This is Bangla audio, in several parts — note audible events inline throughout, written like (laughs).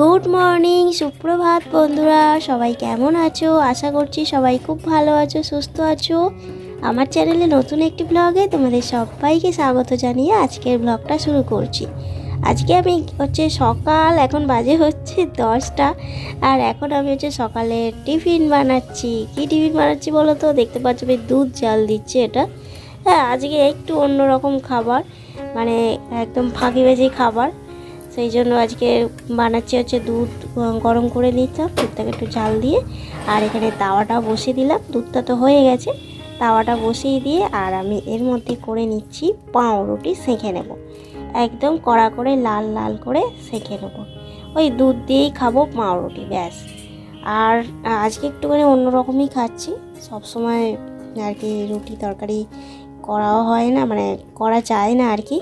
গুড মর্নিং, সুপ্রভাত বন্ধুরা। সবাই কেমন আছো? আশা করছি সবাই খুব ভালো আছো, সুস্থ আছো। আমার চ্যানেলে নতুন একটি ব্লগে তোমাদের সবাইকে স্বাগত জানিয়ে আজকের ব্লগটা শুরু করছি। আজকে আমি হচ্ছে সকাল, এখন বাজে হচ্ছে দশটা। আর এখন আমি হচ্ছে সকালে টিফিন বানাচ্ছি। কি টিফিন বানাচ্ছি বলো তো? দেখতে পাচ্ছ আমি দুধ জাল দিচ্ছি এটা। হ্যাঁ আজকে একটু অন্যরকম খাবার। মানে একদম ফাঁকি বেজি খাবার। সেই জন্য আজকে বানাচ্ছি হচ্ছে দুধ গরম করে নিচ্ছিলাম, দুধটাকে একটু জাল দিয়ে, আর এখানে তাওয়াটা বসিয়ে দিলাম, দুধটা তো হয়ে গেছে। তাওয়াটা বসিয়ে দিয়ে, আর আমি এর মধ্যে করে নিচ্ছি পাউরুটি, সেঁকে নেব। একদম কড়া করে, লাল লাল করে সেঁকে নেব। ওই দুধ দিয়েই খাব পাউরুটি, ব্যাস। আর আজকে একটুখানি অন্যরকমই খাচ্ছি। সবসময় আর কি রুটি তরকারি করাও হয় না মানে করা যায় না আর কি।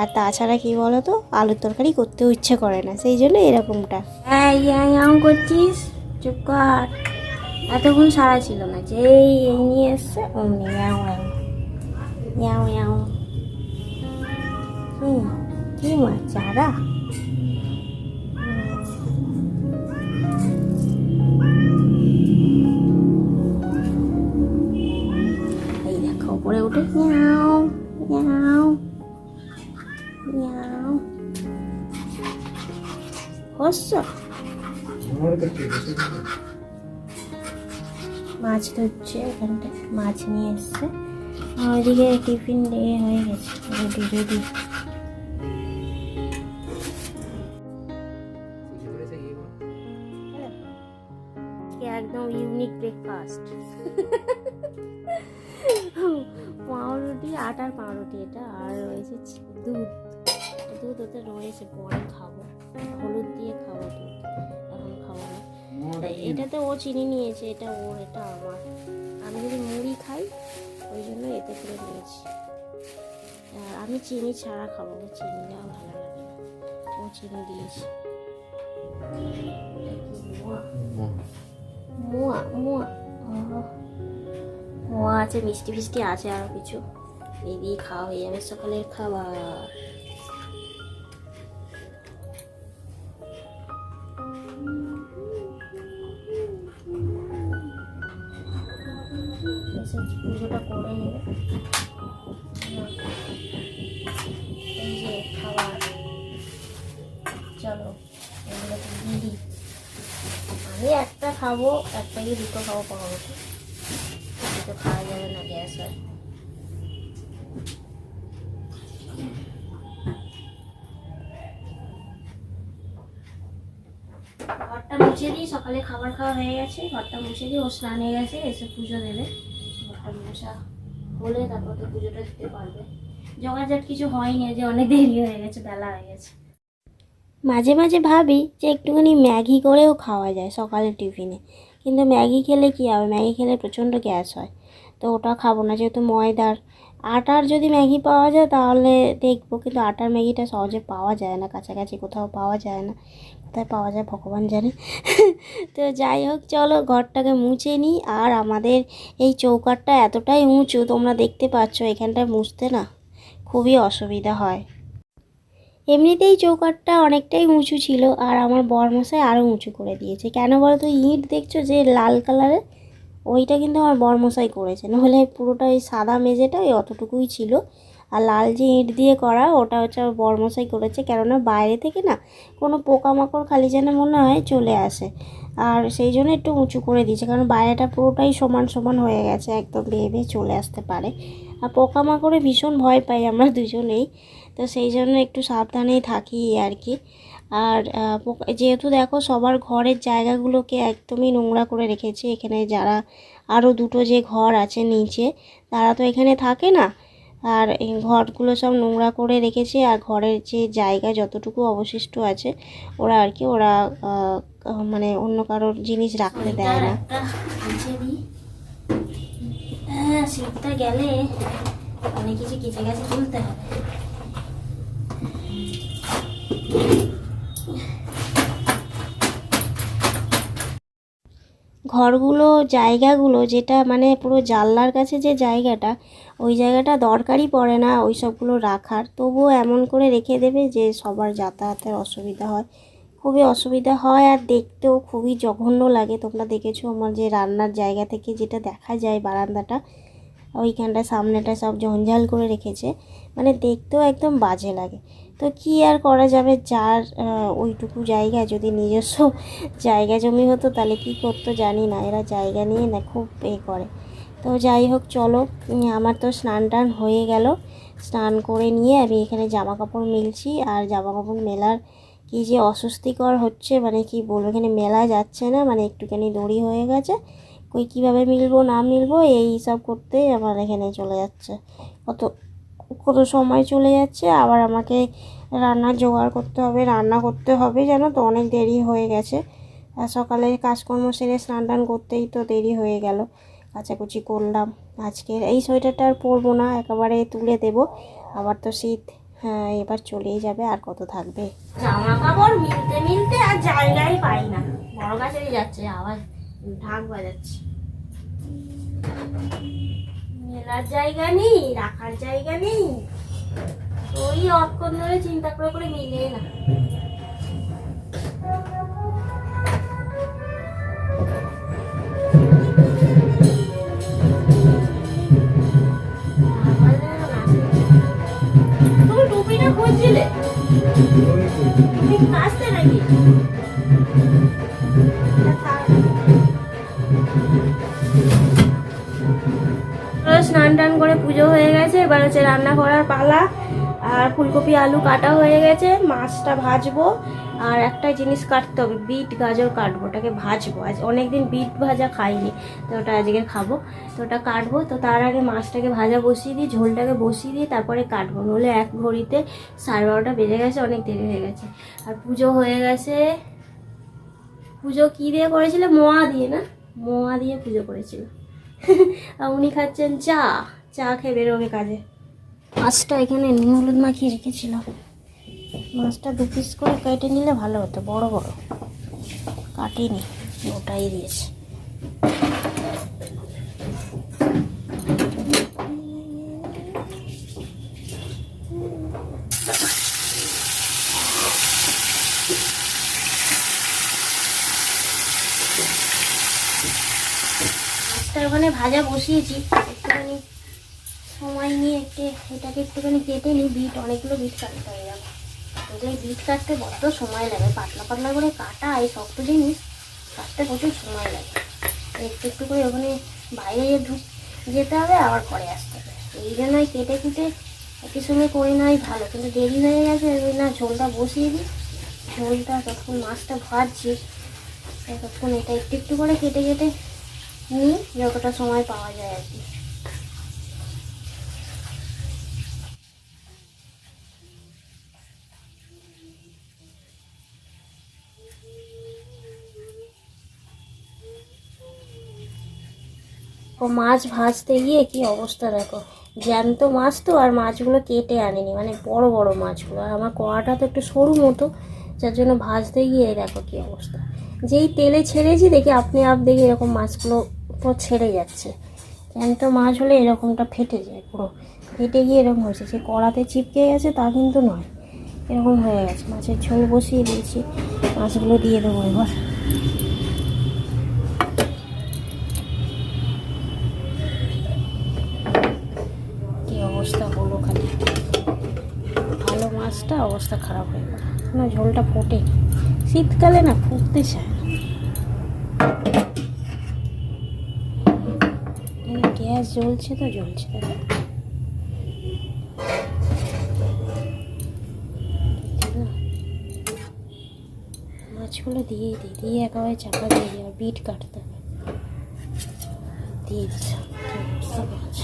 আর তাছাড়া কি বলো তো আলুর তরকারি করতেও ইচ্ছে করে না, সেই জন্য এরকমটা। ইয়াও করছিস? চুপ কর। এতক্ষণ সারা ছিল না, যেই এই নিয়ে এসছে অমনি ইয়াও ইয়াও ইয়াও হুম কি মাছ চারা উপরে উঠে। ইয়াও ইয়াও ইয়াও হস্য মাছ ধরছে এখানটা মাছ নিয়ে এসছে। ওইদিকে টিফিন দিয়ে হয়ে গেছে। Ready ready. রয়েছে পরে খাব। হলুদ দিয়ে খাব দুধ এখন খাব না। তা- এটাতে ও চিনি নিয়েছে এটা ওর এটা আমার। আমি যদি মুড়ি খাই ওই জন্য এতে করে নিয়েছি। আর আমি চিনি ছাড়া খাব আমার চিনি দেওয়া ভালো লাগে না। ও চিনি দিয়েছে। মোয়া। মোয়া। মোয়া। আছে মিষ্টি ফিষ্টি আছে আরও কিছু। এই দিয়ে খাওয়া হয়ে যাবে সকালের খাবার। এসে পুজোটা করে যে খাবার, চলো তো আমি একটা খাব একটা দুটো খাব পাউরুটি দুটো খাওয়া যাবে না গ্যাস হয়। ঘরটা মুছে দিই, সকালে খাবার খাওয়া হয়ে গেছে, ঘরটা মুছে দিই, ও স্নান হয়ে গেছে, এসে পুজো দেবে। ঘরটা মোছা হলে তারপর তো পুজোটা দিতে পারবে। জগাজাট কিছু হয়নি যে অনেক দেরি হয়ে গেছে, বেলা হয়ে গেছে। মাঝে মাঝে ভাবি যে একটুখানি ম্যাগি করেও খাওয়া যায় সকালে টিফিনে। কিন্তু ম্যাগি খেলে কী হবে? ম্যাগি খেলে প্রচণ্ড গ্যাস হয়। তো ওটা খাব না, যেহেতু ময়দার। আটার যদি ম্যাগি পাওয়া যায় তাহলে দেখব, কিন্তু আটার ম্যাগিটা সহজে পাওয়া যায় না, কাছাকাছি কোথাও পাওয়া যায় না। কোথায় পাওয়া যায় ভগবান জানে। (laughs) তো যাই হোক, চলো ঘরটাকে মুছে নিই। আর আমাদের এই চৌকাটটা এতটাই উঁচু, তোমরা দেখতে পাচ্ছ এখানটায় মুছতে না, খুবই অসুবিধা হয়। এমনিতেই চৌকাটটা অনেকটাই উঁচু ছিল, আর আমার বরমশাই আরও উঁচু করে দিয়েছে। কেন বলো তো ইট দেখছ যে লাল কালারের? ওইটা কিন্তু আমার বরমশাই করেছে। নাহলে পুরোটা ওই সাদা মেঝেটা ওই অতটুকুই ছিল। আর লাল যে ইট দিয়ে করা, ওটা হচ্ছে আমার বরমশাই করেছে। কেননা বাইরে থেকে না কোনো পোকামাকড় খালি যেন মনে হয় চলে আসে। আর সেই জন্য একটু উঁচু করে দিয়েছে। কারণ বাইরেটা পুরোটাই সমান সমান হয়ে গেছে, একদম বেয়ে বেয়ে চলে আসতে পারে। আর পোকামাকড়ে ভীষণ ভয় পাই আমরা দুজনেই। তো সেই জন্য একটু সাবধানেই থাকি আর কি। আর যেহেতু দেখো সবার ঘরের জায়গাগুলোকে একদমই নোংরা করে রেখেছে এখানে যারা আরও দুটো যে ঘর আছে নিচে তারা তো এখানে থাকে না। আর এই ঘরগুলো সব নোংরা করে রেখেছে আর ঘরের যে জায়গা যতটুকু অবশিষ্ট আছে ওরা আর কি ওরা মানে অন্য কারোর জিনিস রাখতে দেয় না। হ্যাঁ শীতটা গেলে অনেক কিছু কেচে গেছে তুলতে হবে। ঘরগুলো, জায়গাগুলো যেটা মানে পুরো জানলার কাছে যে জায়গাটা, ওই জায়গাটা দরকারই পড়ে না ওই সবগুলো রাখার। তবুও এমন করে রেখে দেবে যে সবার যাতায়াতের অসুবিধা হয়। খুবই অসুবিধা হয় আর দেখতেও খুবই জঘন্য লাগে। তোমরা দেখেছ আমার যে রান্নার জায়গা থেকে যেটা দেখা যায় বারান্দাটা ওইখানটা সামনেটা সব জঞ্জাল করে রেখেছে। মানে দেখতেও একদম বাজে লাগে। তো কি আর করা যাবে? যার ওইটুকু জায়গা যদি নিজস্ব জায়গা জমি হতো তাহলে কি করতো জানি না। এরা জায়গা নিয়ে না খুব এ করে। তো যাই হোক, চলো। আমার তো স্নান টান হয়ে গেল। স্নান করে নিয়ে আমি এখানে জামা কাপড় মিলছি। আর জামা কাপড় মেলার কি যে অস্বস্তিকর হচ্ছে মানে কি বলব? এখানে মেলা যাচ্ছে না মানে একটুখানি দড়ি হয়ে গেছে। কই কীভাবে মিলবো, না মিলবো, এই সব করতে আমার এখানে চলে যাচ্ছে। কত কত সময় চলে যাচ্ছে, আবার আমাকে রান্নার জোগাড় করতে হবে, রান্না করতে হবে, জানো তো, অনেক দেরি হয়ে গেছে। সকালে কাজকর্ম সেরে স্নান টান করতেই তো দেরি হয়ে গেল। কাচাকুচি করলাম আজকে এই সোয়েটারটা আর পরবো না, একেবারে তুলে দেব। আবার তো শীত হ্যাঁ এবার চলেই যাবে, আর কত থাকবে? জামা কাপড় মিলতে মিলতে আর জায়গাই পাই না। বড় গাছেরই যাচ্ছে আবার ঢাক বাজাচ্ছে। মেলার জায়গা নেই, রাখার জায়গা নেই। ওই অক্ষণ ধরে চিন্তা করে করে মিলে না। তুমি নাকি? স্নান টান করে পুজো হয়ে গেছে। এবার হচ্ছে রান্না করার পালা। আর ফুলকপি, আলু কাটা হয়ে গেছে। মাছটা ভাজবো। আর একটা জিনিস কাটতে হবে, বিট গাজর কাটবো। ওটাকে ভাজবো। আজ অনেকদিন বিট ভাজা খাইনি, তো ওটা আজকে খাব। তো ওটা কাটবো। তো তার আগে মাছটাকে ভাজা বসিয়ে দিই, ঝোলটাকে বসিয়ে দিই, তারপরে কাটবো। নইলে এক ঘড়িতে সাড়ে বারোটা বেজে গেছে, অনেক দেরি হয়ে গেছে। আর পুজো হয়ে গেছে। পুজো কী দিয়ে করেছিল? মোয়া দিয়ে না? মোয়া দিয়ে পুজো করেছিল। আর উনি খাচ্ছেন চা। চা খেয়ে বেরোবে কাজে। মাছটা এখানে নুন হলুদ মাখিয়ে রেখেছিল। মাছটা দু পিস করে কেটে নিলে ভালো হতো, বড় বড়। কাটিনি, ওটাই দিয়েছে মাছটা ওখানে ভাজা বসিয়েছি, একটুখানি সময় নিয়ে একটু এটাকে একটুখানি কেটে নিই, বিট, অনেকগুলো বিট কাটতে হয়ে যাবে এই বিট কাটতে বড্ড সময় লাগে, পাতলা পাতলা করে কাটা এই শক্ত জিনিস কাটতে প্রচুর সময় লাগে। একটু একটু করে ওখানে বাইরে ঢুক যেতে হবে, আবার পরে আসতে হবে। এই জন্যই কেটে কুটে একই সঙ্গে করে নেওয়াই ভালো। কিন্তু দেরি হয়ে গেছে, ওই না ঝোলটা বসিয়ে দিই। ঝোলটা তখন মাছটা ভাজছি, ততক্ষণ এটা একটু একটু করে কেটে কেটে যতটা সময় পাওয়া যায় আর কি। ও মাছ ভাজতে গিয়ে কি অবস্থা দেখো। জ্যান্ত মাছ তো, আর মাছগুলো কেটে আনেনি মানে বড় বড় মাছগুলো। আর আমার কড়াটা তো একটু সরু মতো, যার জন্য ভাজতে গিয়ে দেখো কি অবস্থা। যেই তেলে ছেড়েছি, দেখি আপনি আপ দেখি এরকম মাছগুলো পুরো ছেড়ে যাচ্ছে। জ্যান্ত মাছ হলে এরকমটা ফেটে যায় পুরো। ফেটে গিয়ে এরকম হয়েছে। সে কড়াতে চিপকে গেছে, তা কিন্তু নয়। এরকম হয়ে গেছে। মাছের ঝোল বসিয়ে দিয়েছি। মাছগুলো দিয়ে দেবো এবার। কি অবস্থা হলো খালি। ভালো মাছটা অবস্থা খারাপ হয়ে গেল। না, ঝোলটা ফোটে। শীতকালে না, ফুটতে চায় না এখানে গ্যাস জ্বলছে তো জ্বলছে? মাছগুলো দিয়ে দিই, দিয়ে একেবারে চাপা দিয়ে দিই, আর বিট কাটতে হবে। দিয়ে দিচ্ছি। মাছ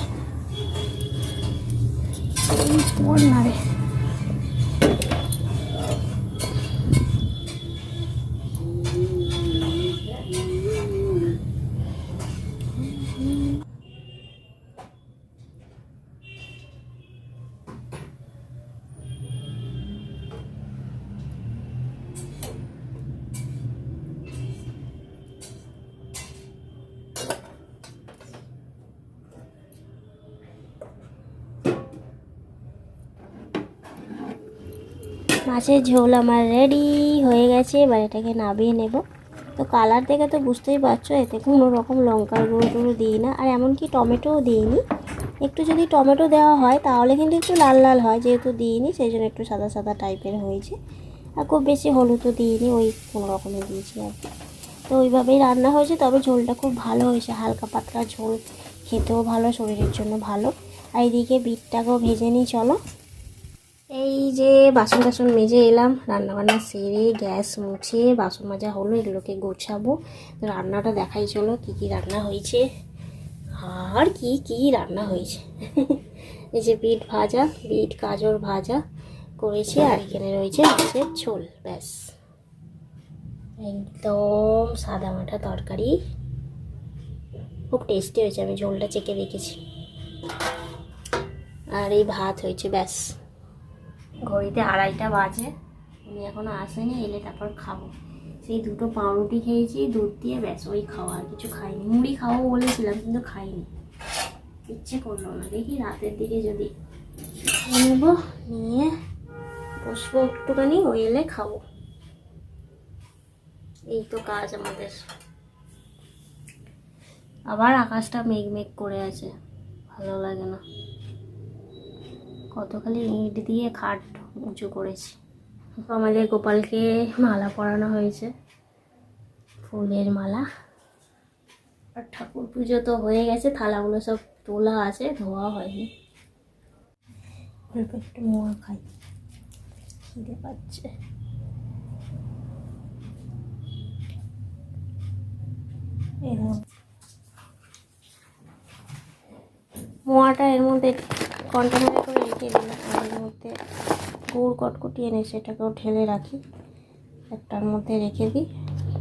মাছের ঝোল আমার রেডি হয়ে গেছে, এবার এটাকে নামিয়ে নেব। তো কালার দেখে তো বুঝতেই পারছ, এতে কোনো রকম লঙ্কার গুঁড়ো টুড়ো দিই না, আর এমনকি টমেটোও দিইনি। একটু যদি টমেটো দেওয়া হয়, তাহলে কিন্তু একটু লাল লাল হয়, যেহেতু দিইনি, সেই জন্য একটু সাদা সাদা টাইপের হয়েছে। আর খুব বেশি হলুদও দিইনি, ওই কোনো রকমের দিয়েছি আর কি। তো ওইভাবেই রান্না হয়েছে, তবে ঝোলটা খুব ভালো হয়েছে, হালকা পাতলা ঝোল, খেতেও ভালো, শরীরের জন্য ভালো। আর এইদিকে বিটটাকেও ভেজে নিই, চলো। এই যে বাসন টাসন মেজে এলাম, রান্নাবান্না সেরে গ্যাস মুছে, বাসন মাজা হলো, এগুলোকে গোছাবো। রান্নাটা দেখাই চলো, কি কি রান্না হয়েছে। আর কি কি রান্না হয়েছে? (laughs) এই যে বিট ভাজা, বিট গাজর ভাজা করেছি, আর এখানে রয়েছে মাছের ঝোল, ব্যাস। একদম সাদা মাঠা তরকারি। খুব টেস্টি হয়েছে, আমি ঝোলটা চেকে রেখেছি আর এই ভাত হয়েছে, ব্যাস। ঘড়িতে আড়াইটা বাজে। উনি এখনও আসেনি, এলে তারপর খাব। সেই দুটো পাউরুটি খেয়েছি, দুধ দিয়ে ব্যাস, ওই খাওয়া, আর কিছু খাইনি। মুড়ি খাব বলেছিলাম, কিন্তু খাইনি। ইচ্ছে করল না। দেখি রাতের দিকে যদি নেব, নিয়ে বসবো একটুখানি ওই এলে খাব। এই তো কাজ আমাদের। আবার আকাশটা মেঘ মেঘ করে আছে। ভালো লাগে না। কত খালি ইট দিয়ে খাট উঁচু করেছি। আমাদের গোপালকে মালা পরানো হয়েছে, ফুলের মালা। আর ঠাকুর পুজো তো হয়ে গেছে, থালাগুলো সব তোলা আছে, ধোয়া হয়নি। একটু মোয়া খাই, খিদে পাচ্ছে। মোয়াটা এর মধ্যে কন্টেনারে করে রেখে দিলাম। আর এর মধ্যে গুড় কটকটি এনে সেটাকেও ঢেলে রাখি। একটার মধ্যে রেখে দিই।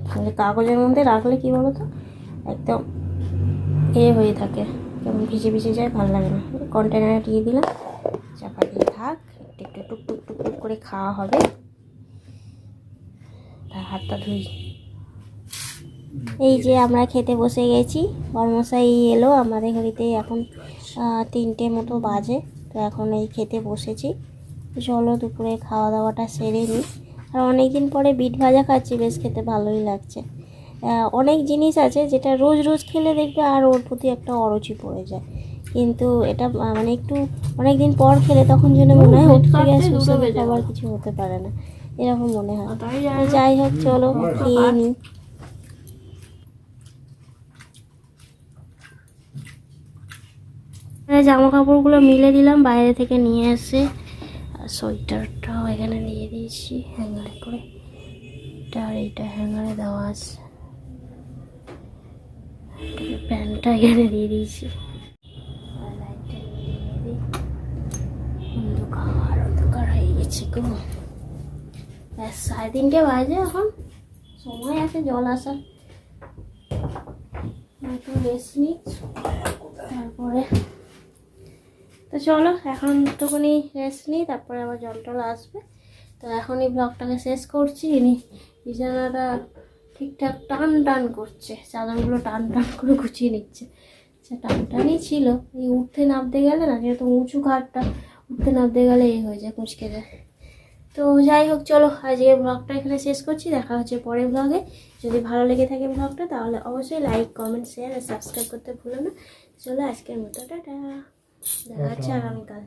তাহলে কাগজের মধ্যে রাখলে কি বলো তো একদম এ হয়ে থাকে। কেমন ভিজে ভিজে যায়, ভালো লাগে না। কন্টেনারে দিয়ে দিলাম। চাপা দিয়ে থাক। একটু একটু টুক টুক টুক টুক করে খাওয়া হবে। হাতটা ধুই এই যে আমরা খেতে বসে গেছি বর্মশাই এলো আমাদের ঘড়িতে এখন তিনটে মতো বাজে তো এখন এই খেতে বসেছি। চলো দুপুরে খাওয়া দাওয়াটা সেরে নিই। আর অনেক দিন পরে বিট ভাজা খাচ্ছি বেশ খেতে ভালোই লাগছে। অনেক জিনিস আছে যেটা রোজ রোজ খেলে দেখবে আর ওর প্রতি একটা অরুচি পড়ে যায়। কিন্তু এটা মানে একটু অনেক দিন পর খেলে তখন যেন মনে হয় উঠতে গেছে আবার কিছু হতে পারে না। এরকম মনে হয়। যাই হোক চলো খেয়ে নিই। জামা কাপড়গুলো মিলে দিলাম, বাইরে থেকে নিয়ে এসে আর সোয়েটারটাও এখানে দিয়ে দিয়েছি, হ্যাঙ্গারে করে। এটা আর এইটা হ্যাঙ্গারে দেওয়া আছে। প্যান্টটা এখানে দিয়ে দিয়েছি। অন্ধকার অন্ধকার হয়ে গেছে সাড়ে তিনটে বাজে এখন। সময় আছে, জল আসার। একটু নিই, তারপরে তো চলো, এখন একটুখানি রেস্ট নিই, তারপরে আবার জল টল আসবে। তো এখন এই ব্লগটাকে শেষ করছি। ইনি বিছানাটা ঠিকঠাক টান টান করছে, চাদরগুলো টান টান করে গুছিয়ে নিচ্ছে। আচ্ছা টান টানই ছিল। এই উঠতে নামতে গেলে না, যেহেতু উঁচু ঘাটটা, উঠতে নামতে গেলে এই হয়ে যায়, কুঁচকে যায়। তো যাই হোক, চলো আজকে ব্লগটা এখানে শেষ করছি। দেখা হচ্ছে পরের ব্লগে। যদি ভালো লেগে থাকে ব্লগটা, তাহলে অবশ্যই লাইক কমেন্ট শেয়ার আর সাবস্ক্রাইব করতে ভুলো না। চলো, আজকের মতো, টাটা। দেখা হচ্ছে আগামীকাল